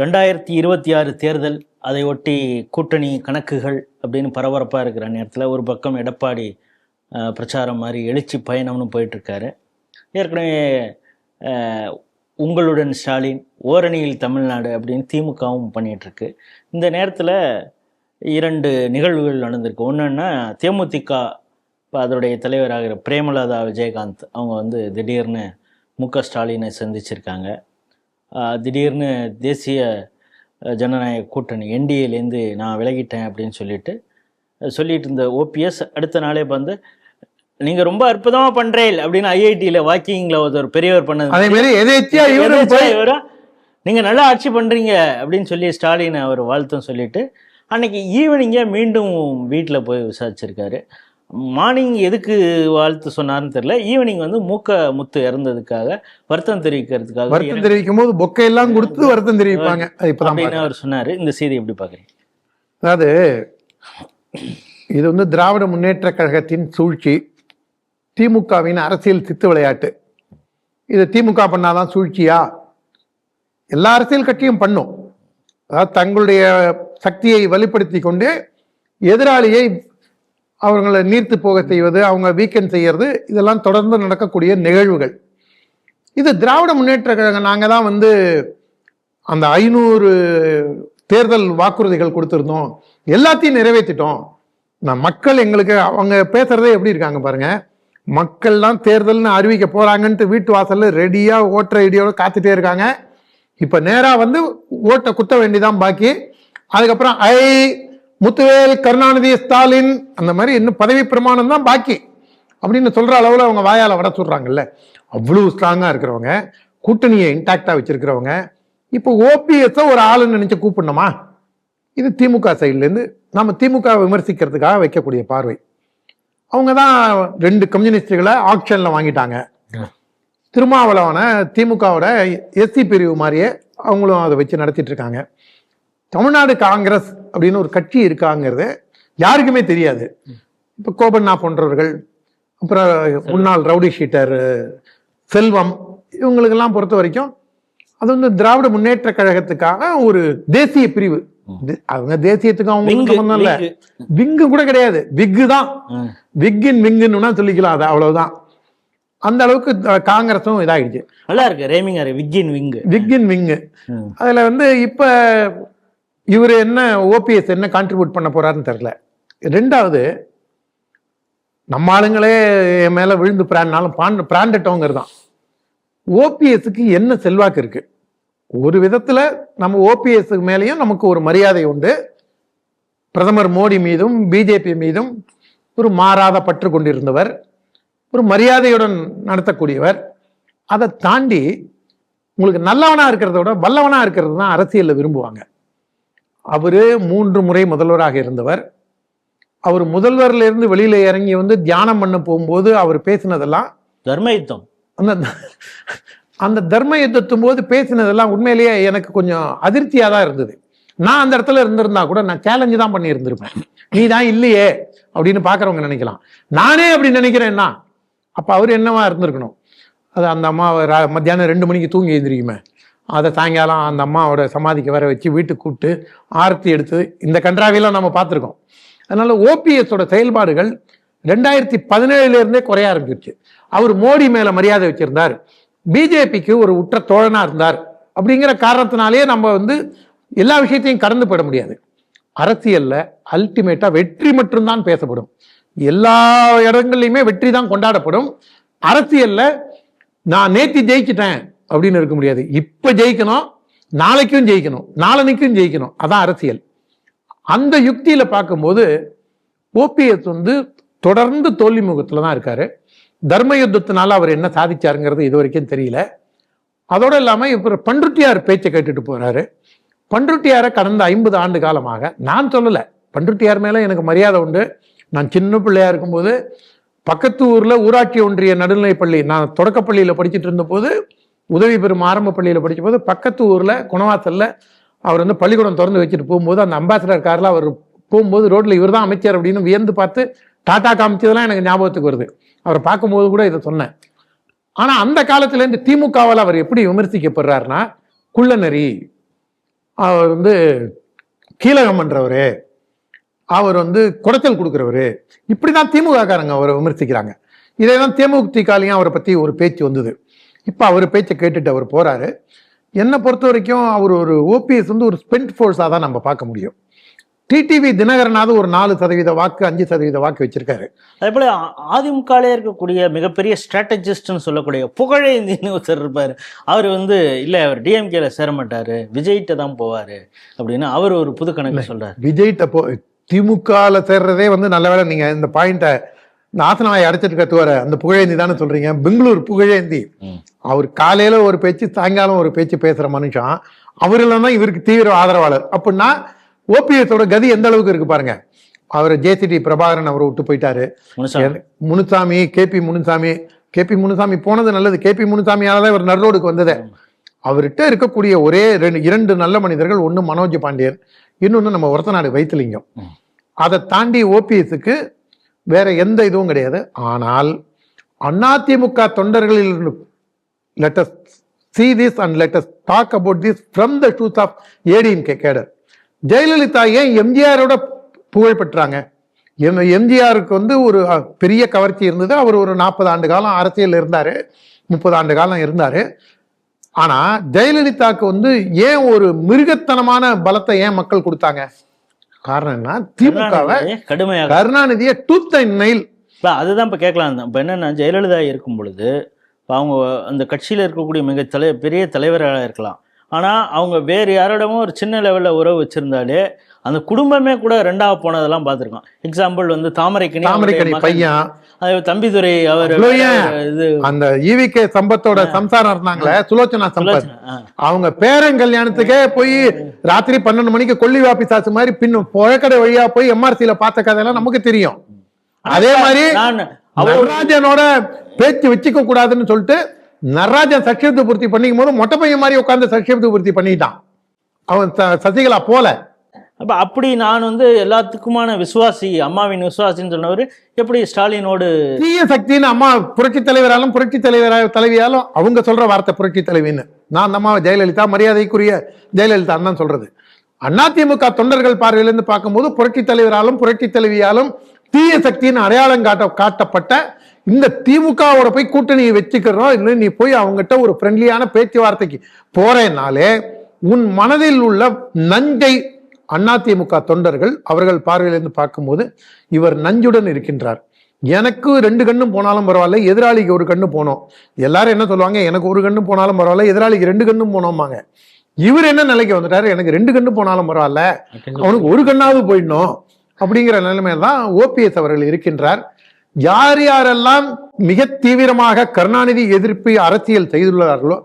ரெண்டாயிரத்தி இருபத்தி ஆறு தேர்தல் அதை ஒட்டி கூட்டணி கணக்குகள் அப்படின்னு பரபரப்பாக இருக்கிற நேரத்தில் ஒரு பக்கம் எடப்பாடி பிரச்சாரம் மாதிரி எழுச்சி பயணம்னு போயிட்டுருக்காரு. ஏற்கனவே உங்களுடன் ஸ்டாலின் ஓரணியில் தமிழ்நாடு அப்படின்னு திமுகவும் பண்ணிகிட்ருக்கு இந்த நேரத்தில் இரண்டு நிகழ்வுகள் நடந்திருக்கு. ஒன்றுன்னா தேமுதிக இப்போ அதனுடைய தலைவராகிற பிரேமலதா விஜயகாந்த் அவங்க வந்து திடீர்னு மு க ஸ்டாலினை சந்திச்சிருக்காங்க. திடீர்னு தேசிய ஜனநாயக கூட்டணி என்டிஏலேருந்து நான் விலகிட்டேன் அப்படின்னு சொல்லிட்டு சொல்லிட்டு இருந்த ஓபிஎஸ் அடுத்த நாளே வந்து நீங்கள் ரொம்ப அற்புதமாக பண்ணுறேன் அப்படின்னு ஐஐடியில் வாக்கிங்கில் ஒரு பெரியவர் பண்ணது. அதே மாதிரி எதேச்சியா இவரும் போய் இவரும் நீங்க நல்லா ஆட்சி பண்றீங்க அப்படின்னு சொல்லி ஸ்டாலின் அவர் வாழ்த்தும் சொல்லிட்டு அன்னைக்கு ஈவினிங்கே மீண்டும் வீட்டில் போய் விசாரிச்சிருக்காரு. மார்னிங் எதுக்கு வாழ்த்து சொன்னார்னு தெரியல. ஈவினிங் வந்து மூக்க முத்து இறந்ததுக்காக வருத்தம் தெரிவிக்கிறதுக்காக வருத்தம் தெரிவிக்கும் போது பொக்கையெல்லாம் கொடுத்து வருத்தம் தெரிவிப்பாங்க. அப்படின்னு. அவர் சொன்னாரு. இந்த செய்தி எப்படி பாக்குறீங்க அதாவது இது வந்து திராவிட முன்னேற்ற கழகத்தின் சூழ்ச்சி திமுகவின் அரசியல் சித்து விளையாட்டு. இது திமுக பண்ணாதான் சூழ்ச்சியா? எல்லா அரசியல் கட்சியும் பண்ணும். அதாவது தங்களுடைய சக்தியை வலுப்படுத்தி கொண்டு எதிராளியை அவங்களை நீர்த்து போக செய்வது அவங்க வீக்கெண்ட் செய்யறது இதெல்லாம் தொடர்ந்து நடக்கக்கூடிய நிகழ்வுகள். இது திராவிட முன்னேற்ற கழகம் நாங்கள் தான் வந்து அந்த ஐநூறு தேர்தல் வாக்குறுதிகள் கொடுத்துருந்தோம். எல்லாத்தையும் நிறைவேற்றிட்டோம். நான் மக்கள் எங்களுக்கு அவங்க பேசுறதே எப்படி இருக்காங்க பாருங்க. மக்கள்லாம் தேர்தல்னு அறிவிக்க போறாங்கன்ட்டு வீட்டு வாசல்ல ரெடியா ஓட்டர் ஐடியோட காத்துட்டே இருக்காங்க. இப்ப நேரா வந்து ஓட்டை குத்த வேண்டிதான் பாக்கி. அதுக்கப்புறம் ஐ முத்துவேல் கருணாநிதி ஸ்டாலின் அந்த மாதிரி இன்னும் பதவி பிரமாணம் தான் பாக்கி. அப்படின்னு சொல்ற அளவுல அவங்க வாயால வட சொல்றாங்கல்ல அவ்வளவு ஸ்ட்ராங்கா இருக்கிறவங்க கூட்டணியை இன்டாக்டா வச்சிருக்கிறவங்க. இப்போ ஓபிஎஸ் ஒரு ஆளுன்னு நினைச்சு கூப்பிடணுமா? இது திமுக சைட்லேருந்து நம்ம திமுக விமர்சிக்கிறதுக்காக வைக்கக்கூடிய பார்வை. அவங்க தான் ரெண்டு கம்யூனிஸ்டுகளை ஆக்ஷனில் வாங்கிட்டாங்க. திருமாவளவனை திமுகவோட எஸ்சி பிரிவு மாதிரியே அவங்களும் அதை வச்சு நடத்திட்டு இருக்காங்க. தமிழ்நாடு காங்கிரஸ் அப்படின்னு ஒரு கட்சி இருக்காங்கிறது யாருக்குமே தெரியாது. இப்போ கோபண்ணா போன்றவர்கள் அப்புறம் முன்னாள் ரவுடி ஷீட்டர் செல்வம் இவங்களுக்கெல்லாம் பொறுத்த வரைக்கும் அது வந்து திராவிட முன்னேற்ற கழகத்துக்கான ஒரு தேசிய பிரிவு. அவங்க தேசியத்துக்கு அவங்க விங்கு, சம்பந்தம் இல்ல. விங்கு. கூட கிடையாது. விக்கு தான். விக்கின் விங்குன்னு சொல்லிக்கலாம் அது அவ்வளவுதான். அந்த அளவுக்கு காங்கிரஸும் இதாயிடுச்சு. நல்லா இருக்கு. ரேமிங் விக்கின் விங்கு. விக்கின் விங்கு. அதுல வந்து இப்ப இவர் என்ன ஓபிஎஸ் என்ன கான்ட்ரிபியூட் பண்ண போறாருன்னு தெரில ரெண்டாவது நம்ம ஆளுங்களே என் மேலே விழுந்து பிராண்ட்னாலும் பாண்ட் பிராண்டட்டோங்கிறது தான். ஓபிஎஸ்க்கு என்ன செல்வாக்கு இருக்கு? ஒரு விதத்தில் நம்ம ஓபிஎஸ்க்கு மேலேயும் நமக்கு ஒரு மரியாதை உண்டு. பிரதமர் மோடி மீதும் பிஜேபி மீதும் ஒரு மாறாத பற்று கொண்டிருந்தவர் ஒரு மரியாதையுடன் நடத்தக்கூடியவர். அதை தாண்டி உங்களுக்கு நல்லவனாக இருக்கிறத விட வல்லவனாக இருக்கிறது தான் அரசியலில் விரும்புவாங்க. அவரு மூன்று முறை முதல்வராக இருந்தவர். அவர் முதல்வர்ல இருந்து வெளியில இறங்கி வந்து தியானம் பண்ண போகும்போது அவர் பேசினதெல்லாம் தர்ம யுத்தம். அந்த அந்த தர்ம யுத்தத்தும் போது பேசினதெல்லாம் உண்மையிலேயே எனக்கு கொஞ்சம் அதிர்ச்சியா தான் இருந்தது. நான் அந்த இடத்துல இருந்திருந்தா கூட நான் சேலஞ்சு தான் பண்ணி இருந்திருப்பேன் நீ தான் இல்லையே அப்படின்னு பாக்குறவங்க நினைக்கலாம். நானே அப்படி நினைக்கிறேன்னா அப்ப அவர் என்னவா இருந்திருக்கணும்? அது அந்த அம்மா மத்தியானம் ரெண்டு மணிக்கு தூங்கி எழுந்திரிக்குமே அதை சாயங்காலம் அந்த அம்மாவோட சமாதிக்கு வர வச்சு வீட்டுக்கு கூப்பிட்டு ஆர்த்தி எடுத்து இந்த கன்றாவியெல்லாம் நம்ம பார்த்துருக்கோம். அதனால ஓபிஎஸோட செயல்பாடுகள் ரெண்டாயிரத்தி பதினேழுலேருந்தே குறைய ஆரம்பிச்சிருச்சு. அவர் மோடி மேலே மரியாதை வச்சுருந்தார். பிஜேபிக்கு ஒரு உற்ற தோழனாக இருந்தார். அப்படிங்கிற காரணத்தினாலேயே நம்ம வந்து எல்லா விஷயத்தையும் கடந்து போயிட முடியாது. அரசியலில் அல்டிமேட்டாக வெற்றி மட்டும்தான் பேசப்படும். எல்லா இடங்கள்லையுமே வெற்றி தான் கொண்டாடப்படும். அரசியலில் நான் நேத்தி ஜெயிச்சிட்டேன். அப்படின்னு இருக்க முடியாது. இப்ப ஜெயிக்கணும் நாளைக்கும் ஜெயிக்கணும் நாளனைக்கும் ஜெயிக்கணும். அதான் அரசியல். அந்த யுக்தியில பார்க்கும்போது ஓபிஎஸ் வந்து தொடர்ந்து தோல்வி முகத்துல தான் இருக்காரு. தர்ம யுத்தத்தினால அவர் என்ன சாதிச்சாருங்கிறது இது வரைக்கும் தெரியல. அதோடு இல்லாமல் இப்ப பண்ருட்டியார் பேச்சை கேட்டுட்டு போறாரு. பண்ருட்டியாரை கடந்த ஐம்பது ஆண்டு காலமாக நான் சொல்லலை. பண்ருட்டியார் மேலே எனக்கு மரியாதை உண்டு. நான் சின்ன பிள்ளையா இருக்கும்போது பக்கத்து ஊரில் ஊராட்சி ஒன்றிய நடுநிலைப்பள்ளி நான் தொடக்கப்பள்ளியில் படிச்சுட்டு இருந்தபோது உதவி பெறும் ஆரம்ப பள்ளியில் படிக்கும்போது போது பக்கத்து ஊரில் குணவாசலில் அவர் வந்து பள்ளிக்கூடம் திறந்து வச்சுட்டு போகும்போது அந்த அம்பாசிடர் காரில் அவர் போகும்போது ரோட்டில் இவர் தான் அமைச்சர் அப்படின்னு வியந்து பார்த்து டாடா காமிச்சதெல்லாம் எனக்கு ஞாபகத்துக்கு வருது. அவரை பார்க்கும்போது கூட இதை சொன்னேன். ஆனால் அந்த காலத்துலேருந்து திமுகவால் அவர் எப்படி விமர்சிக்கப்படுறாருன்னா குள்ளநரி அவர் வந்து கீழகம் பண்ணுறவர் அவர் வந்து குடைச்சல் கொடுக்குறவரு இப்படிதான் திமுக காரங்க அவரை விமர்சிக்கிறாங்க. இதே தான் தேமுதிகாலையும் அவரை பற்றி ஒரு பேச்சு வந்தது. இப்போ அவர் பேச்சை கேட்டுட்டு அவர் போறாரு. என்னை பொறுத்த வரைக்கும் அவர் ஒரு ஓபிஎஸ் வந்து ஒரு ஸ்பெண்ட் ஃபோர்ஸாக தான் நம்ம பார்க்க முடியும். டிடிவி தினகரனாவது ஒரு நாலு சதவீத வாக்கு அஞ்சு சதவீத வாக்கு வச்சிருக்காரு. அதே போல அதிமுகலே இருக்கக்கூடிய மிகப்பெரிய ஸ்ட்ராட்டஜிஸ்ட்னு சொல்லக்கூடிய புகழேந்தின்னு ஒருத்தர் இருப்பார். அவர் வந்து இல்லை அவர் டிஎம்கேல சேர மாட்டாரு. விஜய்கிட்ட தான் போவாரு. அப்படின்னு அவர் ஒரு புது கணக்கு சொல்றாரு. விஜய்கிட்ட போ திமுகல சேர்றதே வந்து நல்ல வேளை நீங்க இந்த பாயிண்ட்டை இந்த ஆசனவாய் அடைச்சிட்டு கத்துவார. அந்த புகழேந்தி தானே சொல்றீங்க? பெங்களூர் புகழேந்தி. அவர் காலையில ஒரு பேச்சு சாயங்காலம் ஒரு பேச்சு பேசுற மனுஷன். அவரெல்லாம் தான் இவருக்கு தீவிர ஆதரவாளர். அப்படின்னா ஓபிஎஸோட கதி எந்த அளவுக்கு இருக்கு பாருங்க. அவர் ஜேசிடி பிரபாகரன் அவரை விட்டு போயிட்டாரு. முனுசாமி. முனுசாமி கேபி முனுசாமி. கேபி முனுசாமி போனது நல்லது. கேபி முனுசாமியால தான் இவர் நடுரோடுக்கு வந்தது. அவர்கிட்ட இருக்கக்கூடிய ஒரே ரெண்டு இரண்டு நல்ல மனிதர்கள் ஒன்று மனோஜ் பாண்டியன். இன்னொன்று நம்ம ஒரத்தநாடு வைத்திலிங்கம். அதை தாண்டி ஓபிஎஸ்க்கு வேற எந்த இதுவும் கிடையாது. ஆனால் அதிமுக தொண்டர்களில் let see this and and talk about this from the shoes of truth of ADMK cadre Jayalalithaa ஏன் எம்ஜிஆரோட புகழ் பெற்றாங்க? எம்ஜிஆருக்கு வந்து ஒரு பெரிய கவர்ச்சி இருந்தது. அவர் ஒரு நாற்பது ஆண்டு காலம் அரசியல் இருந்தார். முப்பது ஆண்டு காலம் இருந்தார். ஆனால் ஜெயலலிதாவுக்கு வந்து ஏன் ஒரு மிருகத்தனமான பலத்தை ஏன் மக்கள் கொடுத்தாங்க? காரணம் என்ன திமுகவை கடுமையாக கருணாநிதியை டூத் அண்ட் நெயில் அதுதான் இப்போ கேட்கலாம். இப்போ என்னன்னா ஜெயலலிதா இருக்கும் பொழுது இப்போ அவங்க அந்த கட்சியில் இருக்கக்கூடிய மிக தலை பெரிய தலைவராக இருக்கலாம். ஆனால் அவங்க வேறு யாரோடமோ ஒரு சின்ன லெவலில் உறவு வச்சிருந்தாலே அந்த குடும்பமே கூட ரெண்டாவது போனதெல்லாம் பார்த்துருக்கோம் எக்ஸாம்பிள் வந்து தாமரைக்கணி தாமரைக்கணி பையன் தம்பிதுரை அவர் அந்த ஈவிகே சம்பத்தோட சம்சாரம் இருந்தாங்களே சுலோச்சனா சம்பத். அவங்க பேரன் கல்யாணத்துக்கே போய் ராத்திரி பன்னெண்டு மணிக்கு கொல்லி வாபிசாசு மாதிரி பின் புழக்கடை வழியா போய் எம்ஆர்சியில பார்த்த கதையெல்லாம் நமக்கு தெரியும். அதே மாதிரி நடராஜனோட பேச்சு வச்சுக்க கூடாதுன்னு சொல்லிட்டு நடராஜன் சட்சியத்தை பூர்த்தி பண்ணிக்கும் போது மொட்டை பையன் மாதிரி உட்கார்ந்து சட்சியத்தை பூர்த்தி பண்ணிட்டான். அவன் சசிகலா போல. அப்போ அப்படி நான் வந்து எல்லாத்துக்குமான விசுவாசி அம்மாவின் விசுவாசின்னு சொன்னவர் எப்படி ஸ்டாலினோடு தீய சக்தின்னு அம்மா புரட்சி தலைவராலும் புரட்சி தலைவராக தலைவியாலும் அவங்க சொல்ற வார்த்தை புரட்சி தலைவின்னு. நான் அந்த அம்மாவை ஜெயலலிதா மரியாதைக்குரிய ஜெயலலிதா தான் சொல்றது. அதிமுக தொண்டர்கள் பார்வையிலிருந்து பார்க்கும்போது புரட்சி தலைவராலும் புரட்சி தலைவியாலும் தீய சக்தின்னு அடையாளம் காட்ட காட்டப்பட்ட இந்த திமுகவோட போய் கூட்டணியை வச்சுக்கிறோம் இல்லை நீ போய் அவங்ககிட்ட ஒரு ஃப்ரெண்ட்லியான பேச்சுவார்த்தைக்கு போறேனாலே உன் மனதில் உள்ள நஞ்சை அதிமுக தொண்டர்கள் அவர்கள் பார்வையிலிருந்து பார்க்கும்போது இவர் நஞ்சுடன் இருக்கின்றார். எனக்கு ரெண்டு கண்ணும் போனாலும் பரவாயில்ல எதிராளிக்கு ஒரு கண்ணு போனோம். எல்லாரும் என்ன சொல்லுவாங்க? எனக்கு ஒரு கண்ணு போனாலும் பரவாயில்ல எதிராளிக்கு ரெண்டு கண்ணும் போனோமாங்க இவர் என்ன நிலைக்கு வந்துட்டாரு? எனக்கு ரெண்டு கண்ணு போனாலும் பரவாயில்ல. அவனுக்கு ஒரு கண்ணாவது போயிடணும் அப்படிங்கிற நிலைமையில தான் ஓபிஎஸ் அவர்கள் இருக்கின்றார். யார் யாரெல்லாம் மிக தீவிரமாக கருணாநிதி எதிர்ப்பு அரசியல் செய்துள்ளார்களோ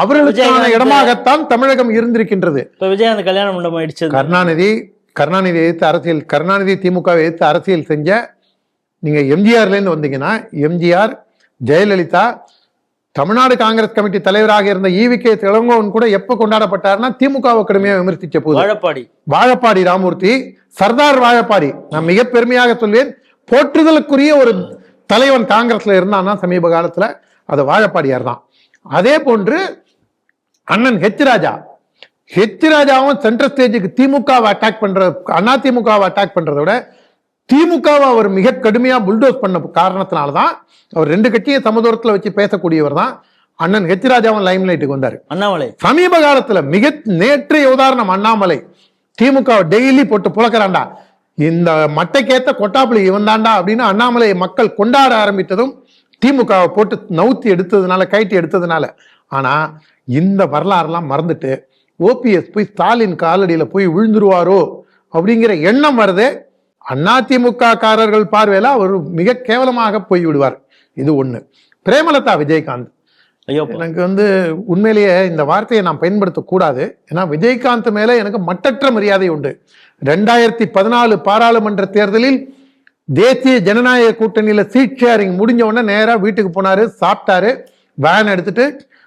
அவர்களுக்கான இடமாகத்தான் தமிழகம் இருந்திருக்கின்றது. விஜயகாந்த் கல்யாண மண்டபம் அடிச்சது. கருணாநிதி கருணாநிதி எதிர்த்து அரசியல் கருணாநிதி திமுகவை எதிர்த்து அரசியல் செஞ்ச நீங்க எம்ஜிஆர்ல இருந்து வந்தீங்கன்னா எம்ஜிஆர் ஜெயலலிதா தமிழ்நாடு காங்கிரஸ் கமிட்டி தலைவராக இருந்த ஈவி கே இளங்கோவன் கூட எப்ப கொண்டாடப்பட்டார்னா திமுகவை கடுமையாக விமர்சிச்ச போது. வாழப்பாடி. வாழப்பாடி ராமூர்த்தி சர்தார் வாழப்பாடி. நான் மிக பெருமையாக சொல்வேன் போற்றுதலுக்குரிய ஒரு தலைவன் காங்கிரஸ்ல இருந்தான்னா சமீப காலத்துல அது வாழப்பாடியார் தான் அதே போன்று அண்ணன் ஹெச் ராஜா. ஹெச் ராஜாவும் சென்ட்ரல் ஸ்டேஜுக்கு திமுகவை அட்டாக் பண்ற அண்ணா திமுகவை அட்டாக் பண்றதை விட திமுகவை அவர் மிக கடுமையா புல்டோஸ் பண்ண காரணத்தினால தான் அவர் ரெண்டு கட்சியும் சமதூரத்துல வச்சு பேசக்கூடியவர் தான் அண்ணன் ஹெச் ராஜாவும் லைம் லைட்டுக்கு வந்தாரு. அண்ணாமலை. சமீப காலத்துல மிக நேற்றைய உதாரணம் அண்ணாமலை. திமுக டெய்லி போட்டு புழக்கிறான்டா இந்த மட்டைக்கேத்த கொட்டாப்புளி இவன் தாண்டா அப்படின்னு அண்ணாமலையை மக்கள் கொண்டாட ஆரம்பித்ததும் திமுகவை போட்டு நவுத்தி எடுத்ததுனால கைட்டி எடுத்ததுனால. ஆனா இந்த வரலாறுலாம் மறந்துட்டு ஓபிஎஸ் போய் ஸ்டாலின் காலடியில போய் விழுந்துருவாரோ அப்படிங்கிற எண்ணம் வருது அதிமுக காரர்கள் பார்வையில அவர் மிக கேவலமாக போய் விடுவார் இது ஒண்ணு. பிரேமலதா விஜயகாந்த். ஐயோ. எனக்கு வந்து உண்மையிலேயே இந்த வார்த்தையை நான் பயன்படுத்தக்கூடாது ஏன்னா விஜயகாந்த் மேல எனக்கு மட்டற்ற மரியாதை உண்டு. ரெண்டாயிரத்தி பதினாலு பாராளுமன்ற தேர்தலில் தேசிய ஜனநாயக கூட்டணியில சீட் ஷேரிங் முடிஞ்ச உடனே நேரா வீட்டுக்கு போனாரு சாப்பிட்டாரு வேன் எடுத்துட்டு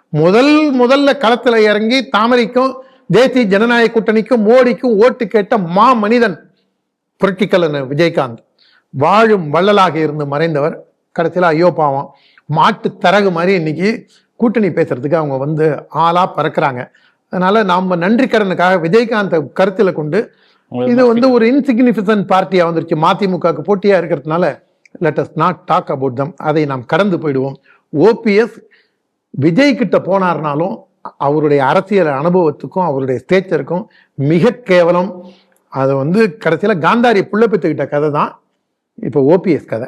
முதல் முதல்ல களத்துல இறங்கி தாமரைக்கும் தேசிய ஜனநாயக கூட்டணிக்கும் மோடிக்கும் ஓட்டு கேட்ட மா மனிதன் புரட்சிக்கலைஞர் விஜயகாந்த். வாழும் வள்ளலாக இருந்து மறைந்தவர். கடைசியில் ஐயோ பாவம். மாட்டு தரகு மாதிரி இன்னைக்கு கூட்டணி பேசுறதுக்கு அவங்க வந்து ஆளா பறக்குறாங்க. அதனால நாம நன்றி கடனுக்காக விஜயகாந்தை கருத்துல கொண்டு இது வந்து ஒரு இன்சிக்னிஃபிகன்ட் பார்ட்டியா வந்துருச்சு. மதிமுகவுக்கு போட்டியா இருக்கிறதுனால let us not talk about them அதை நாம் கடந்து போயிடுவோம். ஓபிஎஸ் விஜய் கிட்ட போனார்னாலும் அவருடைய அரசியல் அனுபவத்துக்கும் அவருடைய ஸ்டேச்சருக்கும் மிக கேவலம். அது வந்து கடைசியில் காந்தாரி புள்ள பெற்றுக்கிட்ட கதை தான் இப்போ ஓபிஎஸ் கதை.